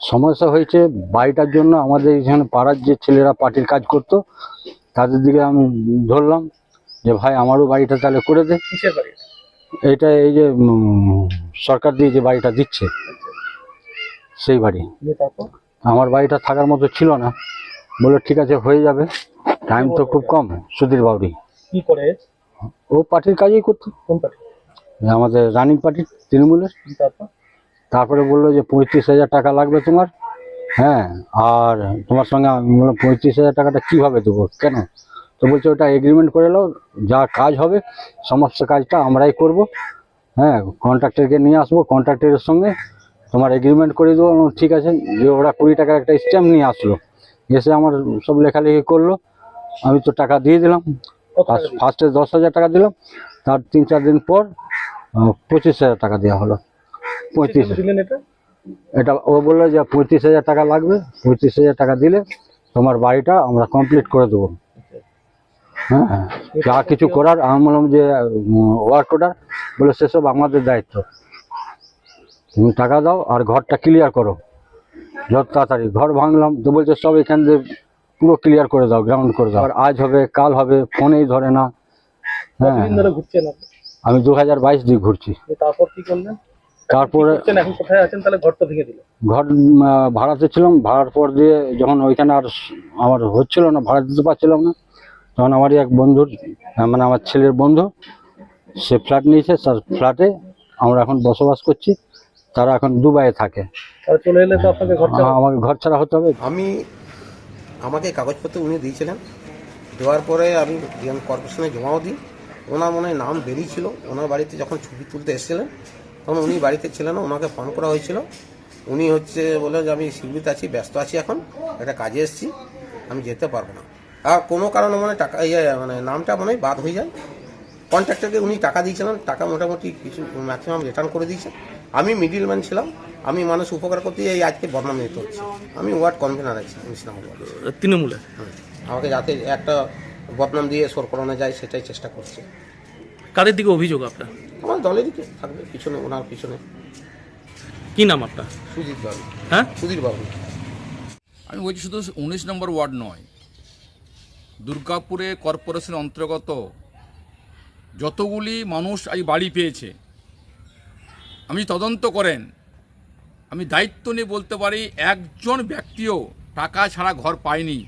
সমস্যা হয়েছে বাড়িটার জন্য আমাদের এখানে পাড়ার যে ছেলেরা পার্টির কাজ করতো তাদের দিকে আমি ধরলাম যে ভাই আমারও বাড়িটা তাহলে করে দে। এটা? এই যে সরকার দিয়ে যে বাড়িটা দিচ্ছে সেই বাড়ি। আমার বাড়িটা থাকার মতো ছিল না। বলে ঠিক আছে হয়ে যাবে। টাইম তো খুব কম সুধীর বাউরি কি করে? ও পার্টির কাজই করতো। কোন পার্টি? আমাদের রানিং পার্টি তৃণমূলের। তারপরে? বলল যে পঁয়ত্রিশ হাজার টাকা লাগবে তোমার। হ্যাঁ আর তোমার সঙ্গে আমি বললাম পঁয়ত্রিশ হাজার টাকাটা কীভাবে দেবো? কেন? তো বলছে ওটা এগ্রিমেন্ট করে নাও যা কাজ হবে সমস্ত কাজটা আমরাই করব। হ্যাঁ কন্ট্রাক্টরকে নিয়ে আসব কন্ট্রাক্টরের সঙ্গে। তোমার এগ্রিমেন্ট করে দেবো ঠিক আছে যে ওরা কুড়ি টাকার একটা স্ট্যাম্প নিয়ে আসলো। এসে আমার সব লেখালেখি করল আমি তো টাকা দিয়ে দিলাম ফার্স্টে দশ হাজার টাকা দিলাম তার তিন চার দিন পর পঁচিশ হাজার টাকা দেওয়া হলো। পঁয়ত্রিশ এটা? এটা ও বলল যে পঁয়ত্রিশ হাজার টাকা লাগবে পঁয়ত্রিশ হাজার টাকা দিলে তোমার বাড়িটা আমরা কমপ্লিট করে দেবো। হ্যাঁ যা কিছু করার আমি বললাম যে ওয়ার্ক অর্ডার বলে সেসব আমাদের দায়িত্ব। তুমি টাকা দাও আর ঘরটা ক্লিয়ার করো। যত তাড়াতাড়ি ঘর ভাঙলাম তো বলছে সব এখান দিয়ে পুরো ক্লিয়ার করে দাও গ্রাউন্ড করে দাও। আর আজ হবে কাল হবে ফোনেই ধরে না। হ্যাঁ। আমি দু হাজার বাইশ দিয়ে ঘুরছি। তারপর কি করলেন? তারপরে ঘর ভাড়াতে ছিলাম। ভাড়ার পর দিয়ে যখন ওইখানে আর আমার হচ্ছিল না ভাড়া দিতে পারছিলাম না তখন আমারই এক বন্ধুর মানে আমার ছেলের বন্ধু সে ফ্ল্যাট নিয়েছে। তার ফ্ল্যাটে আমরা এখন বসবাস করছি। তারা এখন দুবাইয়ে থাকে। চলে এলে তো আপনাকে ঘর আমাকে ঘর ছাড়া হতে হবে? আমি আমাকে কাগজপত্র উনি দিয়েছিলেন। দেওয়ার পরে আমি ডিএম কর্পোরেশনে জমাও দিই। ওনার মনে হয় নাম বেরিয়েছিল। ওনার বাড়িতে যখন ছবি তুলতে এসেছিলেন তখন উনি বাড়িতে ছিলেন না ওনাকে ফোন করা হয়েছিল। উনি হচ্ছে বলে যে আমি শিবিরিতে আছি ব্যস্ত আছি এখন একটা কাজে এসেছি আমি যেতে পারব না। আর কোনো কারণে মানে টাকা ইয়ে মানে নামটা মনে হয় বাদ হয়ে যায়। কন্ট্রাক্টরকে উনি টাকা দিয়েছিলেন টাকা মোটামুটি কিছু ম্যাক্সিমাম রিটার্ন করে দিয়েছেন। আমি মিডিল ম্যান ছিলাম আমি মানুষ উপকার করতে এই আজকে বদনাম নিতে হচ্ছে। আমি ওয়ার্ড কনভেনার আছি ইসলামাবাদ তৃণমূলে? আমাকে যাতে একটা বদনাম দিয়ে সর করানো যায় সেটাই চেষ্টা করছে। কাদের দিকে অভিযোগ আপনার? আমার দলেরই কে থাকবে পিছনে ওনার পিছনে। কি নাম আপনার? সুধীর বাবু। হ্যাঁ? সুধীর বাবু। আমি বলছি শুধু উনিশ নম্বর ওয়ার্ড নয় দুর্গাপুরে কর্পোরেশন অন্তর্গত যতগুলি মানুষ আজ বাড়ি পেয়েছে, আমি তদন্ত করেন, আমি দায়িত্ব নিয়ে বলতে পারি একজন ব্যক্তিও টাকা ছাড়া ঘর পায়নি।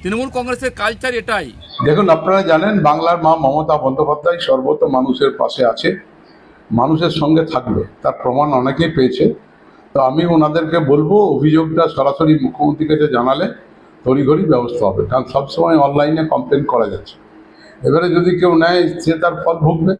তৃণমূল কংগ্রেসের কালচার এটাই। দেখুন, আপনারা জানেন বাংলার মা মমতা বন্দ্যোপাধ্যায় সর্বত মানুষের পাশে আছে, মানুষের সঙ্গে থাকবে, তার প্রমাণ অনেকেই পেয়েছে। তো আমি ওনাদেরকে বলব, অভিযোগটা সরাসরি মুখ্যমন্ত্রীর কাছে জানালে তড়িঘড়ি ব্যবস্থা হবে, কারণ সবসময় অনলাইনে কমপ্লেন করা যাচ্ছে। এবারে যদি কেউ নেয় সে তার ফল ভুগবে।